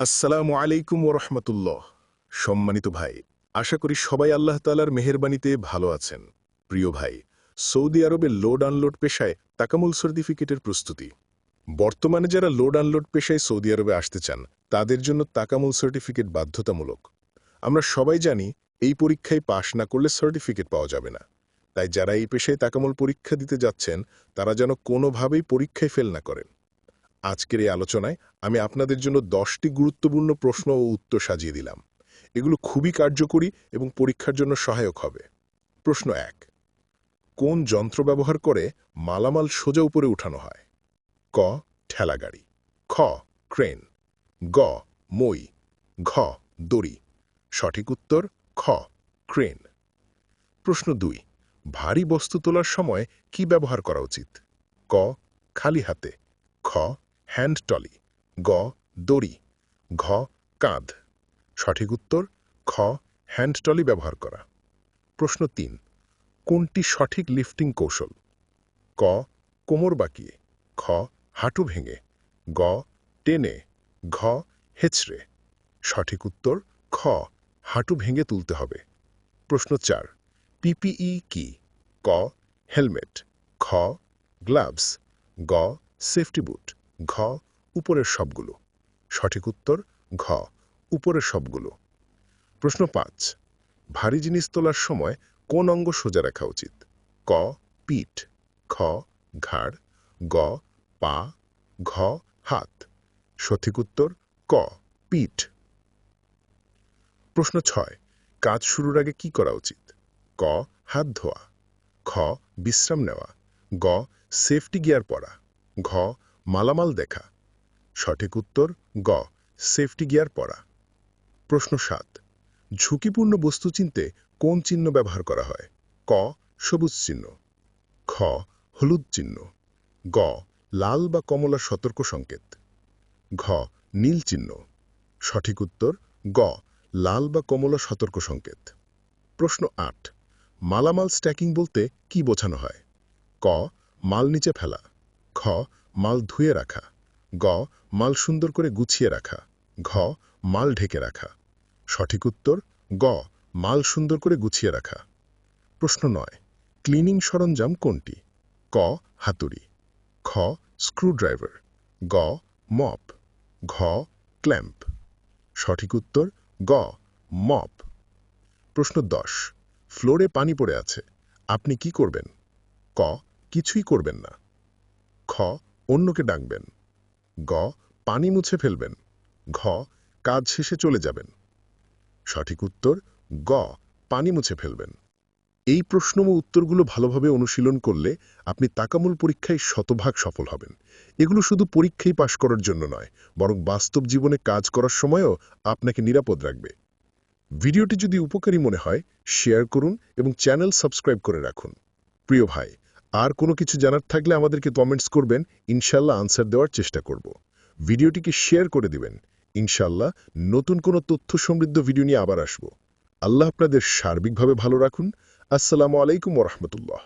আসসালামু আলাইকুম ওরহমতুল্লাহ সম্মানিত ভাই, আশা করি সবাই আল্লাহ তালার মেহেরবানিতে ভালো আছেন। প্রিয় ভাই, সৌদি আরবে লোড আনলোড পেশায় তাকামুল সার্টিফিকেটের প্রস্তুতি। বর্তমানে যারা লোড আনলোড পেশায় সৌদি আরবে আসতে চান, তাদের জন্য তাকামুল সার্টিফিকেট বাধ্যতামূলক। আমরা সবাই জানি, এই পরীক্ষায় পাশ না করলে সার্টিফিকেট পাওয়া যাবে না। তাই যারা এই পেশায় তাকামুল পরীক্ষা দিতে যাচ্ছেন, তারা যেন কোনোভাবেই পরীক্ষায় ফেল না করেন। আজকের এই আলোচনায় আমি আপনাদের জন্য দশটি গুরুত্বপূর্ণ প্রশ্ন ও উত্তর সাজিয়ে দিলাম। এগুলো খুবই কার্যকরী এবং পরীক্ষার জন্য সহায়ক হবে। প্রশ্ন এক, কোন যন্ত্র ব্যবহার করে মালামাল সোজা উপরে উঠানো হয়? ক ঠেলাগাড়ি খ, ক্রেন। গ, মই। ঘ, দড়ি। সঠিক উত্তর, খ, ক্রেন। প্রশ্ন দুই, ভারী বস্তু তোলার সময় কি ব্যবহার করা উচিত? ক, খালি হাতে। খ হ্যান্ড টলি, গ, দড়ি, ঘ, কাঁধ। সঠিক উত্তর, খ, হ্যান্ড টলি ব্যবহার করা। প্রশ্ন তিন, কোনটি সঠিক লিফটিং কৌশল? ক, কোমর বাঁকিয়ে, খ, হাঁটু ভেঙে, গ, টেনে, ঘ, হেচড়ে। সঠিক উত্তর, খ, হাঁটু ভেঙে তুলতে হবে। প্রশ্ন চার, পিপিই কি? ক, হেলমেট, খ, গ্লাভস, গ, সেফটি বুট। ঘ, উপরের সবগুলো। সঠিক উত্তর, ঘ, উপরের সবগুলো। প্রশ্ন পাঁচ, ভারী জিনিস তোলার সময় কোন অঙ্গ সোজা রাখা উচিত? ক, পিঠ, খ, ঘাড়, গ, পা, ঘ, হাত। সঠিক উত্তর, ক, পিঠ। প্রশ্ন ছয়, কাজ শুরুর আগে কি করা উচিত? ক, হাত ধোয়া। খ, বিশ্রাম নেওয়া। গ, সেফটি গিয়ার পরা। ঘ মালামাল দেখা। সঠিক উত্তর, গ সেফটি গিয়ার পরা। প্রশ্ন সাত, ঝুঁকিপূর্ণ বস্তু চিনতে কোন চিহ্ন ব্যবহার করা হয়? ক, সবুজ চিহ্ন। খ, হলুদ চিহ্ন। গ, লাল বা কমলা সতর্ক সংকেত। ঘ, নীল চিহ্ন। সঠিক উত্তর, গ, লাল বা কমলা সতর্ক সংকেত। প্রশ্ন আট, মালামাল স্ট্যাকিং বলতে কি বোঝানো হয়? ক, মাল নিচে ফেলা। খ মাল ধুয়ে রাখা। গ, মাল সুন্দর করে গুছিয়ে রাখা। ঘ, মাল ঢেকে রাখা। সঠিক উত্তর, গ, মাল সুন্দর করে গুছিয়ে রাখা। প্রশ্ন নয় ক্লিনিং সরঞ্জাম কোনটি? ক, হাতুড়ি। খ স্ক্রুড্রাইভার গ মপ ঘ ক্ল্যাম্প সঠিক উত্তর, গ মপ প্রশ্ন দশ, ফ্লোরে পানি পড়ে আছে। আপনি কি করবেন? ক, কিছুই করবেন না। খ অন্যকে ডাকবেন। গ, পানি মুছে ফেলবেন। ঘ, কাজ শেষে চলে যাবেন। সঠিক উত্তর, গ, পানি মুছে ফেলবেন। এই প্রশ্ন ও উত্তরগুলো ভালোভাবে অনুশীলন করলে আপনি তাকামূল পরীক্ষায় শতভাগ সফল হবেন। এগুলো শুধু পরীক্ষায় পাশ করার জন্য নয়, বরং বাস্তব জীবনে কাজ করার সময়ও আপনাকে নিরাপদ রাখবে। ভিডিওটি যদি উপকারী মনে হয়, শেয়ার করুন এবং চ্যানেল সাবস্ক্রাইব করে রাখুন। প্রিয় ভাই আর কোনো কিছু জানার থাকলে আমাদেরকে কমেন্টস করবেন ইনশাল্লাহ আনসার দেওয়ার চেষ্টা করব। ভিডিওটিকে শেয়ার করে দিবেন। ইনশাল্লাহ নতুন কোনো তথ্য সমৃদ্ধ ভিডিও নিয়ে আবার আসব। আল্লাহ আপনাদের সার্বিকভাবে ভালো রাখুন। আসসালামু আলাইকুম ওরহমতুল্লাহ